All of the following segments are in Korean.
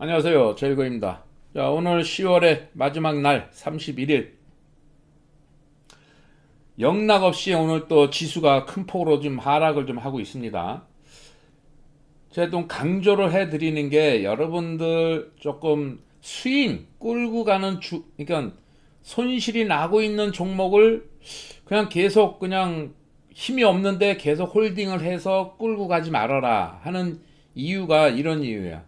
안녕하세요. 제일거입니다. 자, 오늘 10월의 마지막 날 31일. 영락 없이 오늘 또 지수가 큰 폭으로 좀 하락을 좀 하고 있습니다. 제가 좀 강조를 해 드리는 게 여러분들 조금 스윙 끌고 가는 주, 그러니까 손실이 나고 있는 종목을 그냥 계속 그냥 힘이 없는데 계속 홀딩을 해서 끌고 가지 말아라 하는 이유가 이런 이유야.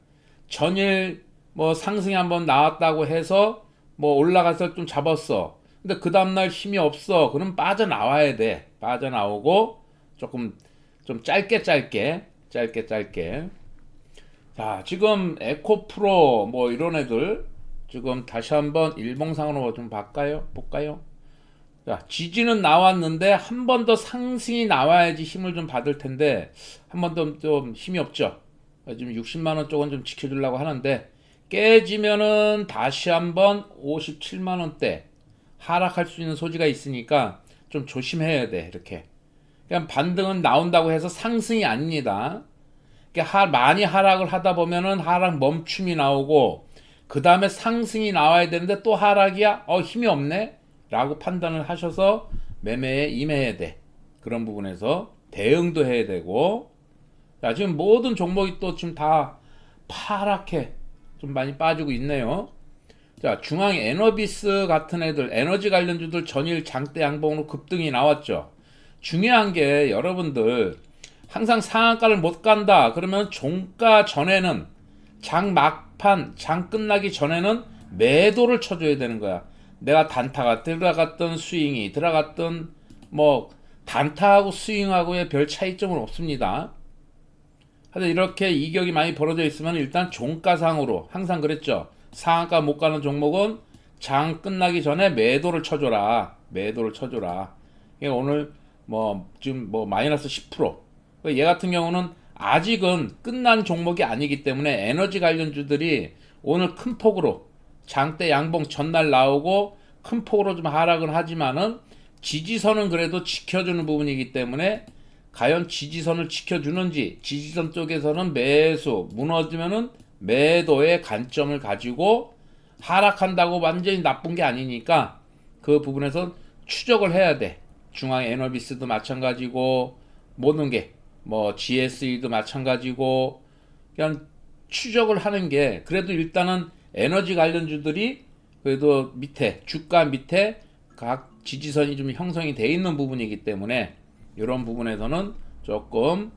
전일 뭐 상승이 한번 나왔다고 해서 뭐 올라가서 좀 잡았어. 근데 그 다음날 힘이 없어. 그럼 빠져나와야 돼. 빠져나오고 조금 좀 짧게 짧게 짧게 짧게. 자, 지금 에코프로 뭐 이런 애들 지금 다시 한번 일봉상으로 좀 볼까요? 볼까요? 자, 지지는 나왔는데 한 번 더 상승이 나와야지 힘을 좀 받을 텐데 한 번 더 좀 힘이 없죠. 지금 60만 원 쪽은 좀 지켜주려고 하는데 깨지면은 다시 한번 57만 원대 하락할 수 있는 소지가 있으니까 좀 조심해야 돼 이렇게. 그냥 반등은 나온다고 해서 상승이 아닙니다. 그러니까 하, 많이 하락을 하다 보면은 하락 멈춤이 나오고 그 다음에 상승이 나와야 되는데 또 하락이야? 어 힘이 없네? 라고 판단을 하셔서 매매에 임해야 돼. 그런 부분에서 대응도 해야 되고 자, 지금 모든 종목이 또 지금 다 파랗게 좀 많이 빠지고 있네요. 자, 중앙 에너비스 같은 애들, 에너지 관련주들 전일 장대 양봉으로 급등이 나왔죠. 중요한 게 여러분들 항상 상한가를 못 간다. 그러면 종가 전에는 장 막판, 장 끝나기 전에는 매도를 쳐줘야 되는 거야. 내가 단타가 들어갔던 스윙이 들어갔던 뭐 단타하고 스윙하고의 별 차이점은 없습니다. 하여튼 이렇게 이격이 많이 벌어져 있으면 일단 종가상으로 항상 그랬죠. 상한가 못 가는 종목은 장 끝나기 전에 매도를 쳐줘라. 매도를 쳐줘라. 그러니까 오늘 뭐 지금 뭐 마이너스 10%. 얘 같은 경우는 아직은 끝난 종목이 아니기 때문에 에너지 관련주들이 오늘 큰 폭으로 장대 양봉 전날 나오고 큰 폭으로 좀 하락은 하지만은 지지선은 그래도 지켜주는 부분이기 때문에 과연 지지선을 지켜주는지 지지선 쪽에서는 매수 무너지면은 매도의 관점을 가지고 하락한다고 완전히 나쁜 게 아니니까 그 부분에서 추적을 해야 돼. 중앙 에너비스도 마찬가지고 모든 게 뭐 GSE도 마찬가지고 그냥 추적을 하는 게 그래도 일단은 에너지 관련주들이 그래도 밑에 주가 밑에 각 지지선이 좀 형성이 돼 있는 부분이기 때문에 이런 부분에서는 조금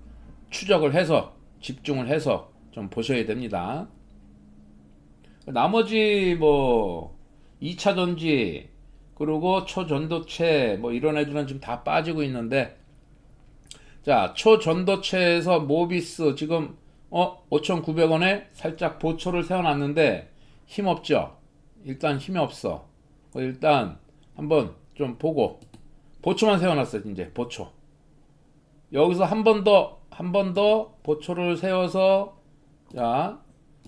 추적을 해서 집중을 해서 좀 보셔야 됩니다. 나머지 뭐 2차 전지 그리고 초전도체 뭐 이런 애들은 지금 다 빠지고 있는데 자 초전도체에서 모비스 지금 어 5,900원에 살짝 보초를 세워놨는데 힘 없죠. 일단 힘이 없어. 어, 일단 한번 좀 보고 보초만 세워놨어 이제 보초. 여기서 한 번 더 한 번 더 보초를 세워서 자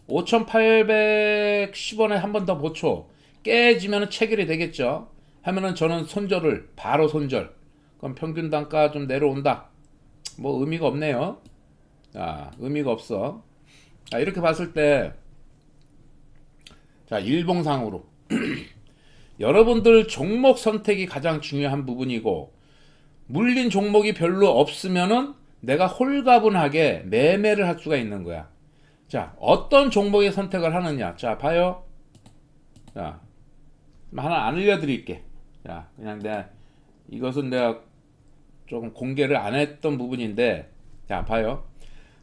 5,810원에 한 번 더 보초 깨지면 체결이 되겠죠. 하면은 저는 손절을 바로 손절. 그럼 평균 단가 좀 내려온다. 뭐 의미가 없네요. 자 의미가 없어. 자 이렇게 봤을 때 자, 일봉상으로. 여러분들 종목 선택이 가장 중요한 부분이고, 물린 종목이 별로 없으면은 내가 홀가분하게 매매를 할 수가 있는 거야. 자, 어떤 종목의 선택을 하느냐. 자, 봐요. 자, 하나 안 알려드릴게. 자, 그냥 내가, 이것은 내가 조금 공개를 안 했던 부분인데, 자, 봐요.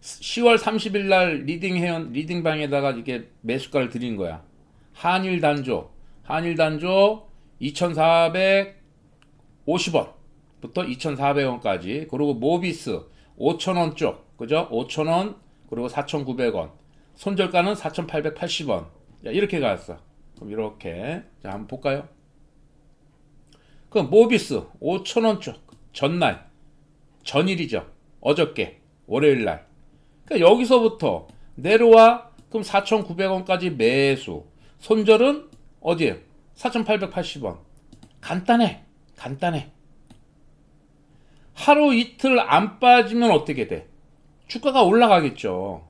10월 30일 날 리딩 회원, 리딩 방에다가 이렇게 매수가를 드린 거야. 한일 단조, 한일 단조 2,450원 부터 2,400원까지, 그리고 모비스 5,000원 쪽, 그죠? 5,000원, 그리고 4,900원. 손절가는 4,880원. 자, 이렇게 갔어. 그럼 이렇게. 자, 한번 볼까요? 그럼 모비스 5,000원 쪽, 전날, 전일이죠. 어저께, 월요일 날. 그러니까 여기서부터 내려와, 그럼 4,900원까지 매수. 손절은 어디에요? 4,880원. 간단해. 간단해. 하루 이틀 안 빠지면 어떻게 돼? 주가가 올라가겠죠.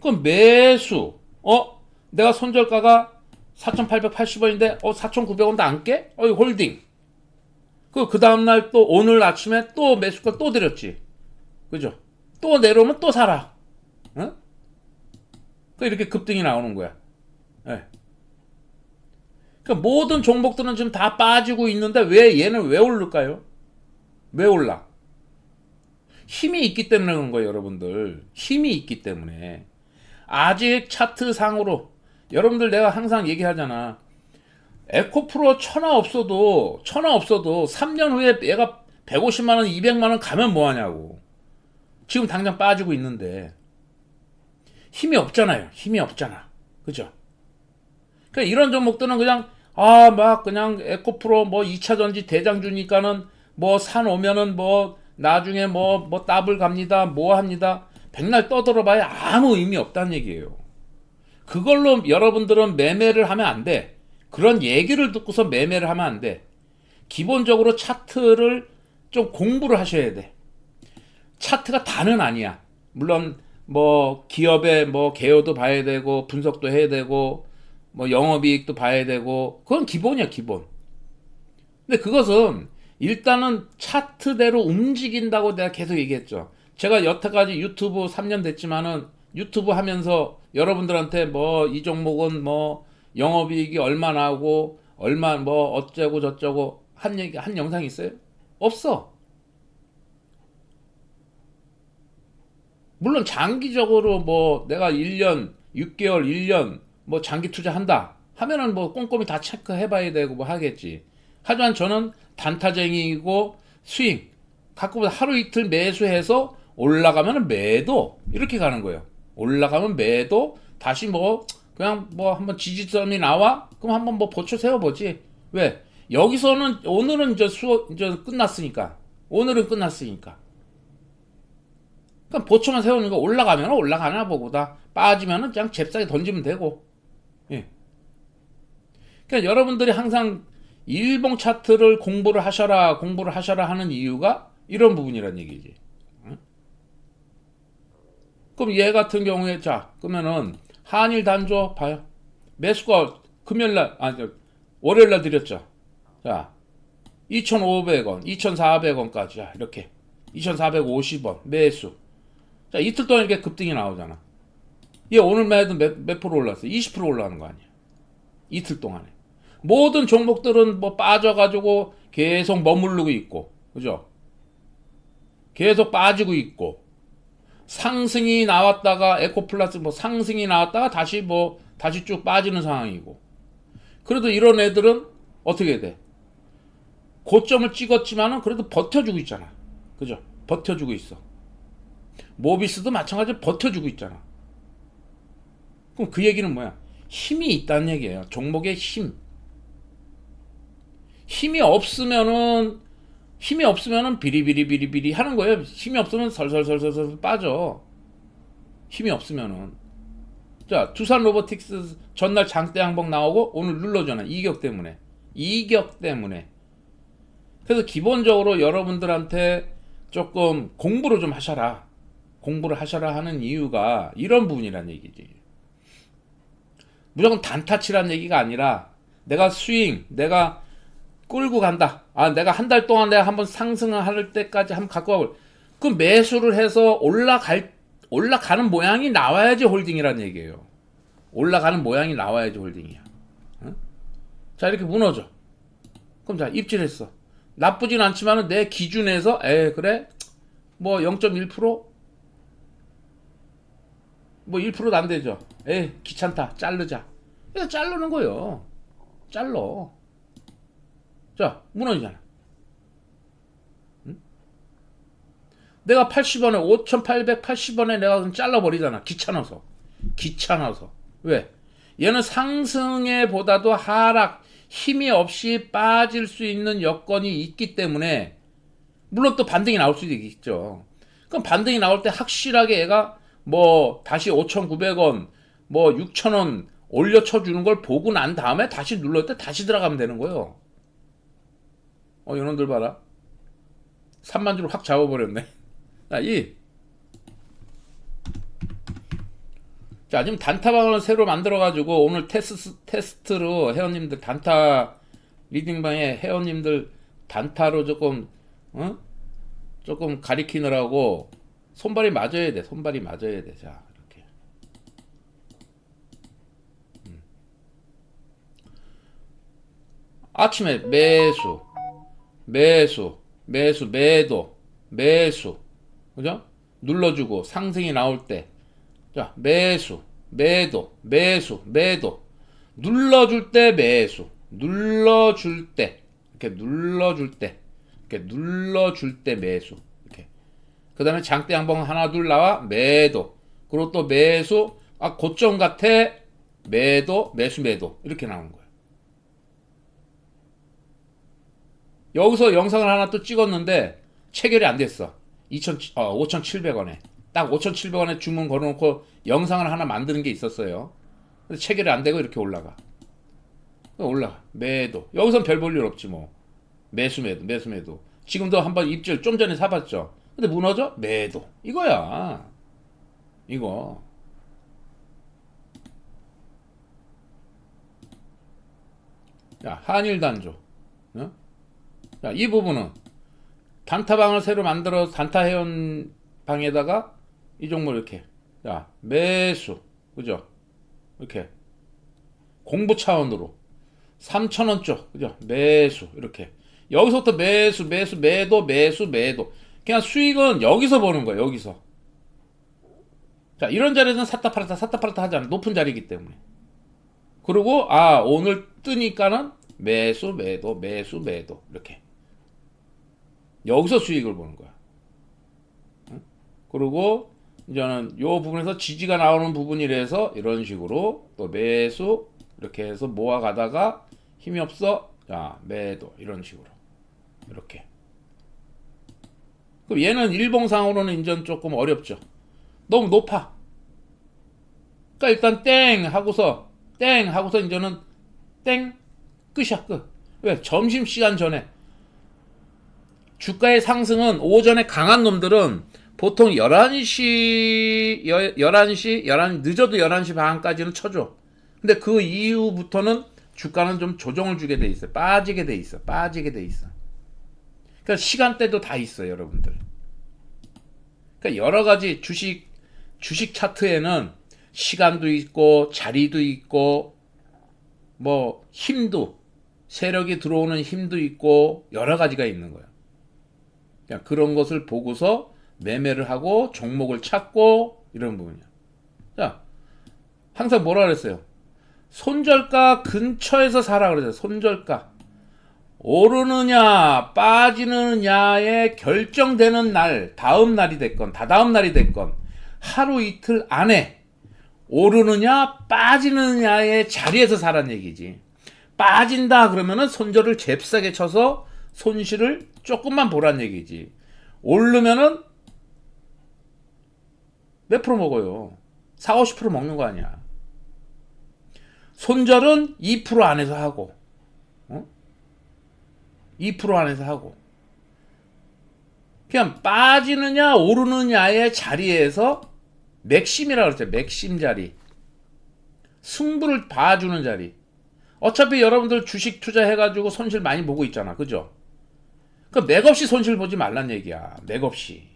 그럼 매수, 어? 내가 손절가가 4,880원인데 어 4,900원도 안 깨? 어 이거 홀딩. 그 그 다음 날 또 오늘 아침에 또 매수가 또 드렸지. 그죠? 또 내려오면 또 사라. 응? 그 이렇게 급등이 나오는 거야. 예. 그러니까 모든 종목들은 지금 다 빠지고 있는데 왜 얘는 왜 오를까요? 왜 올라? 힘이 있기 때문에 그런 거예요, 여러분들. 힘이 있기 때문에. 아직 차트 상으로 여러분들 내가 항상 얘기하잖아. 에코프로 천하 없어도 천하 없어도 3년 후에 얘가 150만 원, 200만 원 가면 뭐 하냐고. 지금 당장 빠지고 있는데 힘이 없잖아요. 힘이 없잖아. 그죠? 그러니까 이런 종목들은 그냥 아 막 그냥 에코프로 뭐 2차 전지 대장 주니까는 뭐 산 오면은 뭐 나중에 뭐뭐 더블 갑니다. 뭐 합니다. 백날 떠들어봐야 아무 의미 없다는 얘기예요. 그걸로 여러분들은 매매를 하면 안 돼. 그런 얘기를 듣고서 매매를 하면 안 돼. 기본적으로 차트를 좀 공부를 하셔야 돼. 차트가 다는 아니야. 물론 뭐 기업의 뭐 개요도 봐야 되고 분석도 해야 되고 뭐 영업이익도 봐야 되고 그건 기본이야 기본. 근데 그것은 일단은 차트대로 움직인다고 내가 계속 얘기했죠. 제가 여태까지 유튜브 3년 됐지만은 유튜브 하면서 여러분들한테 뭐 이 종목은 뭐 영업이익이 얼마 나오고 얼마 뭐 어쩌고 저쩌고 한 얘기 한 영상 있어요? 없어. 물론 장기적으로 뭐 내가 1년, 6개월, 1년 뭐 장기 투자한다 하면은 뭐 꼼꼼히 다 체크해 봐야 되고 뭐 하겠지. 하지만 저는 단타쟁이고 스윙 가끔 하루 이틀 매수해서 올라가면 매도 이렇게 가는 거예요. 올라가면 매도 다시 뭐 그냥 뭐 한번 지지점이 나와 그럼 한번 뭐 보초 세워보지. 왜? 여기서는 오늘은 이제 수업 이제 끝났으니까 오늘은 끝났으니까. 그럼 보초만 세우는 거 올라가면 올라가나 보고다 빠지면은 그냥 잽싸게 던지면 되고. 예. 그러니까 여러분들이 항상 일봉 차트를 공부를 하셔라 공부를 하셔라 하는 이유가 이런 부분이란 얘기지. 응? 그럼 얘 같은 경우에 자 그러면은 한일 단조 봐요. 매수가 금요일 날 아니 저, 월요일 날 드렸죠. 자 2,500원, 2,400원까지 자 이렇게 2,450원 매수. 자 이틀 동안 이렇게 급등이 나오잖아. 얘 오늘 매도 몇, 몇 프로 올랐어? 20% 올라가는 거 아니야? 이틀 동안에. 모든 종목들은 뭐 빠져가지고 계속 머무르고 있고, 그죠? 계속 빠지고 있고, 상승이 나왔다가 에코플러스 뭐 상승이 나왔다가 다시 뭐 다시 쭉 빠지는 상황이고. 그래도 이런 애들은 어떻게 돼? 고점을 찍었지만은 그래도 버텨주고 있잖아. 그죠? 버텨주고 있어. 모비스도 마찬가지로 버텨주고 있잖아. 그럼 그 얘기는 뭐야? 힘이 있다는 얘기예요. 종목의 힘. 힘이 없으면은 힘이 없으면은 비리비리비리비리 하는 거예요. 힘이 없으면 설설설설설 빠져. 힘이 없으면은. 자 두산 로보틱스 전날 장대 항복 나오고 오늘 눌러주잖아 이격 때문에. 이격 때문에. 그래서 기본적으로 여러분들한테 조금 공부를 좀 하셔라. 공부를 하셔라 하는 이유가 이런 부분이란 얘기지. 무조건 단타치란 얘기가 아니라 내가 스윙 내가 끌고 간다. 아, 내가 한 달 동안 내가 한번 상승을 할 때까지 한번 갖고 가고 그 매수를 해서 올라갈 올라가는 모양이 나와야지 홀딩이라는 얘기예요. 올라가는 모양이 나와야지 홀딩이야. 응? 자, 이렇게 무너져. 그럼 자, 입질했어. 나쁘진 않지만은 내 기준에서 에, 그래? 뭐 0.1%? 뭐 1%도 안 되죠. 에, 귀찮다. 자르자. 그래서 자르는 거예요. 잘러. 자, 무너지잖아. 응? 내가 80원에 5,880원에 내가 잘라버리잖아. 귀찮아서. 귀찮아서. 왜? 얘는 상승에 보다도 하락, 힘이 없이 빠질 수 있는 여건이 있기 때문에 물론 또 반등이 나올 수도 있겠죠. 그럼 반등이 나올 때 확실하게 얘가 뭐 다시 5,900원, 뭐 6,000원 올려 쳐 주는 걸 보고 난 다음에 다시 눌렀을 때 다시 들어가면 되는 거예요. 어, 이놈들 봐라. 3만 주를 확 잡아버렸네. 자, 이. 자, 지금 단타방을 새로 만들어가지고 오늘 테스트, 테스트로 회원님들 단타 리딩방에 회원님들 단타로 조금, 어? 조금 가리키느라고 손발이 맞아야 돼. 손발이 맞아야 돼. 자, 이렇게. 음. 아침에 매수, 매수, 매수, 매도, 매수. 그죠? 눌러주고 상승이 나올 때. 자, 매수, 매도, 매수, 매도. 눌러줄 때 매수. 눌러줄 때. 이렇게 눌러줄 때. 이렇게 눌러줄 때 매수. 이렇게. 그 다음에 장대 양봉 하나, 둘 나와. 매도. 그리고 또 매수. 아, 고점 같아. 매도, 매수, 매도. 이렇게 나오는 거예요. 여기서 영상을 하나 또 찍었는데 체결이 안 됐어. 2,000, 어, 5,700원에. 딱 5,700원에 주문 걸어놓고 영상을 하나 만드는 게 있었어요. 근데 체결이 안 되고 이렇게 올라가. 올라가. 매도. 여기선 별 볼 일 없지 뭐. 매수 매도, 매수 매도. 지금도 한번 입질 좀 전에 사봤죠. 근데 무너져? 매도. 이거야. 이거. 야, 한일 단조. 어? 자, 이 부분은 단타방을 새로 만들어 단타 회원 방에다가 이 종목 이렇게 자 매수 그죠? 이렇게 공부 차원으로 3천원 쪽 그죠? 매수 이렇게. 여기서부터 매수 매수 매도 매수 매도. 그냥 수익은 여기서 보는 거예요 여기서. 자 이런 자리에서는 샀다 팔았다 샀다 팔았다 하지 않아 높은 자리이기 때문에. 그리고 아 오늘 뜨니까는 매수 매도 매수 매도. 이렇게 여기서 수익을 보는 거야. 응? 그리고 이제는 요 부분에서 지지가 나오는 부분이라서 이런 식으로 또 매수 이렇게 해서 모아가다가 힘이 없어. 자 매도 이런 식으로. 이렇게. 그럼 얘는 일봉상으로는 인전 조금 어렵죠. 너무 높아. 그러니까 일단 땡 하고서 땡 하고서 이제는 땡 끝이야 끝왜? 점심시간 전에 주가의 상승은 오전에 강한 놈들은 보통 11시, 11시, 11, 늦어도 11시 반까지는 쳐줘. 근데 그 이후부터는 주가는 좀 조정을 주게 돼 있어. 빠지게 돼 있어. 빠지게 돼 있어. 그러니까 시간대도 다 있어, 여러분들. 그러니까 여러 가지 주식, 주식 차트에는 시간도 있고, 자리도 있고, 뭐, 힘도, 세력이 들어오는 힘도 있고, 여러 가지가 있는 거야. 그런 것을 보고서 매매를 하고 종목을 찾고 이런 부분이야. 자, 항상 뭐라 그랬어요? 손절가 근처에서 사라 그랬어요. 손절가. 오르느냐, 빠지느냐에 결정되는 날, 다음 날이 됐건, 다다음 날이 됐건, 하루 이틀 안에 오르느냐, 빠지느냐의 자리에서 사란 얘기지. 빠진다 그러면은 손절을 잽싸게 쳐서 손실을 조금만 보란 얘기지. 오르면은 몇 프로 먹어요? 4, 50% 먹는 거 아니야. 손절은 2% 안에서 하고, 어? 2% 안에서 하고. 그냥 빠지느냐, 오르느냐의 자리에서 맥심이라고 그랬죠. 맥심 자리. 승부를 봐주는 자리. 어차피 여러분들 주식 투자해가지고 손실 많이 보고 있잖아. 그죠? 그 맥없이 손실 보지 말란 얘기야. 맥없이.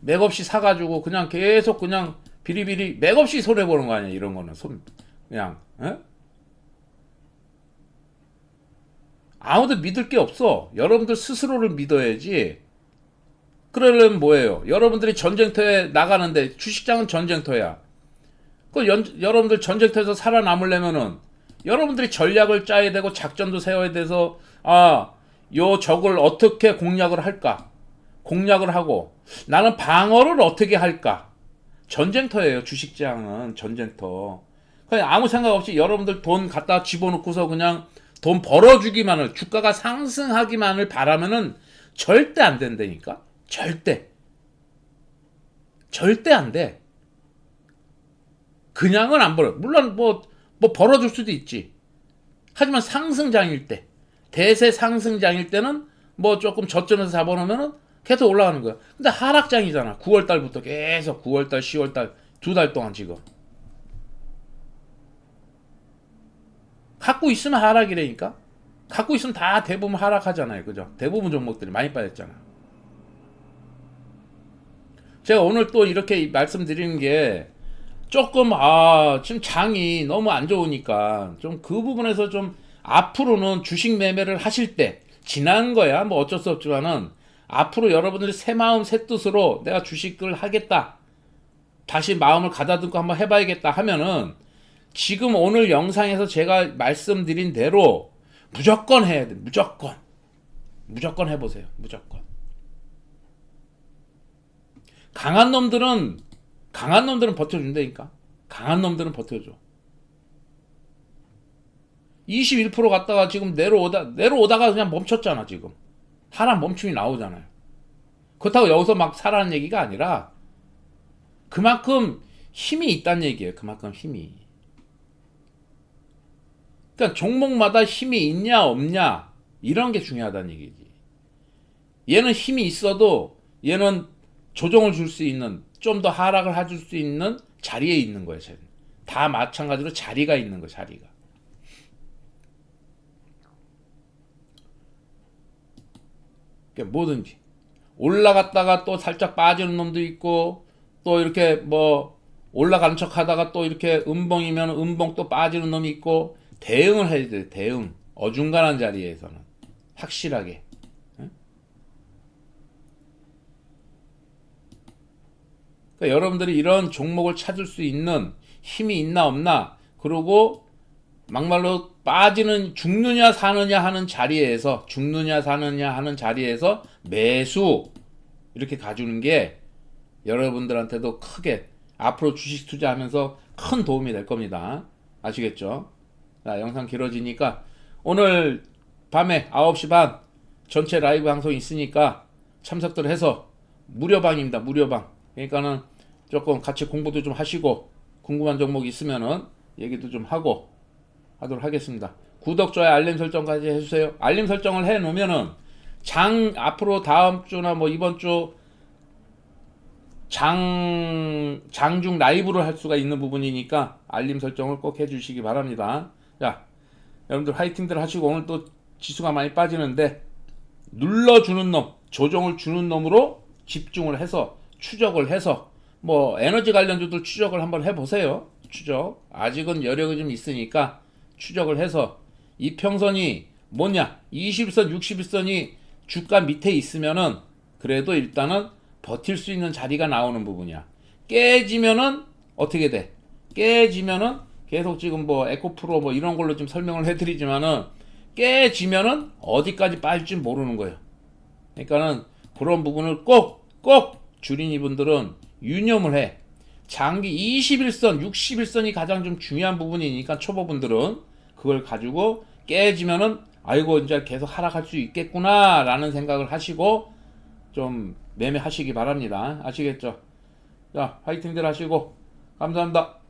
맥없이 사가지고 그냥 계속 그냥 비리비리 맥없이 손해 보는 거 아니야. 이런 거는 손 그냥 에? 아무도 믿을 게 없어. 여러분들 스스로를 믿어야지. 그러려면 뭐예요? 여러분들이 전쟁터에 나가는데 주식장은 전쟁터야. 그 연, 여러분들 전쟁터에서 살아남으려면은 여러분들이 전략을 짜야 되고 작전도 세워야 돼서 아, 요 적을 어떻게 공략을 할까? 공략을 하고 나는 방어를 어떻게 할까? 전쟁터예요. 주식장은 전쟁터. 그냥 아무 생각 없이 여러분들 돈 갖다 집어넣고서 그냥 돈 벌어주기만을 주가가 상승하기만을 바라면은 절대 안 된다니까. 절대. 절대 안 돼. 그냥은 안 벌어. 물론 뭐, 뭐 벌어줄 수도 있지. 하지만 상승장일 때, 대세 상승장일 때는 뭐 조금 저점에서 잡아놓으면은 계속 올라가는 거야. 근데 하락장이잖아. 9월 달부터 계속 9월 달, 10월 달 두 달 동안 지금. 갖고 있으면 하락이라니까. 갖고 있으면 다 대부분 하락하잖아요. 그죠? 대부분 종목들이 많이 빠졌잖아. 제가 오늘 또 이렇게 말씀드리는 게 조금 아 지금 장이 너무 안 좋으니까 좀 그 부분에서 좀 앞으로는 주식 매매를 하실 때 지난 거야 뭐 어쩔 수 없지만은 앞으로 여러분들이 새 마음 새 뜻으로 내가 주식을 하겠다 다시 마음을 가다듬고 한번 해봐야겠다 하면은 지금 오늘 영상에서 제가 말씀드린 대로 무조건 해야 돼 무조건. 무조건 해보세요 무조건. 강한 놈들은 강한 놈들은 버텨준다니까. 강한 놈들은 버텨줘. 21% 갔다가 지금 내려오다 내려오다가 그냥 멈췄잖아 지금. 하락 멈춤이 나오잖아요. 그렇다고 여기서 막 사라는 얘기가 아니라 그만큼 힘이 있다는 얘기예요. 그만큼 힘이. 그러니까 종목마다 힘이 있냐 없냐 이런 게 중요하다는 얘기지. 얘는 힘이 있어도 얘는 조정을 줄 수 있는 좀 더 하락을 해줄 수 있는 자리에 있는 거예요. 쟤는. 다 마찬가지로 자리가 있는 거 자리가. 그러니까 뭐든지 올라갔다가 또 살짝 빠지는 놈도 있고 또 이렇게 뭐 올라가는 척 하다가 또 이렇게 음봉이면 음봉 또 빠지는 놈이 있고 대응을 해야 돼 대응 어중간한 자리에서는 확실하게 그러니까 여러분들이 이런 종목을 찾을 수 있는 힘이 있나 없나 그리고 막말로 빠지는 죽느냐 사느냐 하는 자리에서 죽느냐 사느냐 하는 자리에서 매수 이렇게 가주는 게 여러분들한테도 크게 앞으로 주식 투자하면서 큰 도움이 될 겁니다. 아시겠죠? 자, 영상 길어지니까 오늘 밤에 9시 반 전체 라이브 방송 있으니까 참석들 해서 무료방입니다. 무료방. 그러니까는 조금 같이 공부도 좀 하시고 궁금한 종목 있으면은 얘기도 좀 하고 하도록 하겠습니다. 구독, 좋아요, 알림 설정까지 해주세요. 알림 설정을 해 놓으면은 장 앞으로 다음 주나 뭐 이번 주 장, 장중 라이브를 할 수가 있는 부분이니까 알림 설정을 꼭 해주시기 바랍니다. 자, 여러분들 화이팅들 하시고 오늘 또 지수가 많이 빠지는데 눌러주는 놈, 조정을 주는 놈으로 집중을 해서 추적을 해서 뭐 에너지 관련주들 추적을 한번 해보세요. 추적. 아직은 여력이 좀 있으니까 추적을 해서 이평선이 뭐냐? 21선, 61선이 주가 밑에 있으면은 그래도 일단은 버틸 수 있는 자리가 나오는 부분이야. 깨지면은 어떻게 돼? 깨지면은 계속 지금 뭐 에코프로 뭐 이런 걸로 좀 설명을 해드리지만은 깨지면은 어디까지 빠질지 모르는 거예요. 그러니까는 그런 부분을 꼭, 꼭 주린이 분들은 유념을 해. 장기 21선, 61선이 가장 좀 중요한 부분이니까 초보분들은 그걸 가지고 깨지면은 아이고 이제 계속 하락할 수 있겠구나라는 생각을 하시고 좀 매매하시기 바랍니다. 아시겠죠? 자, 화이팅들 하시고 감사합니다.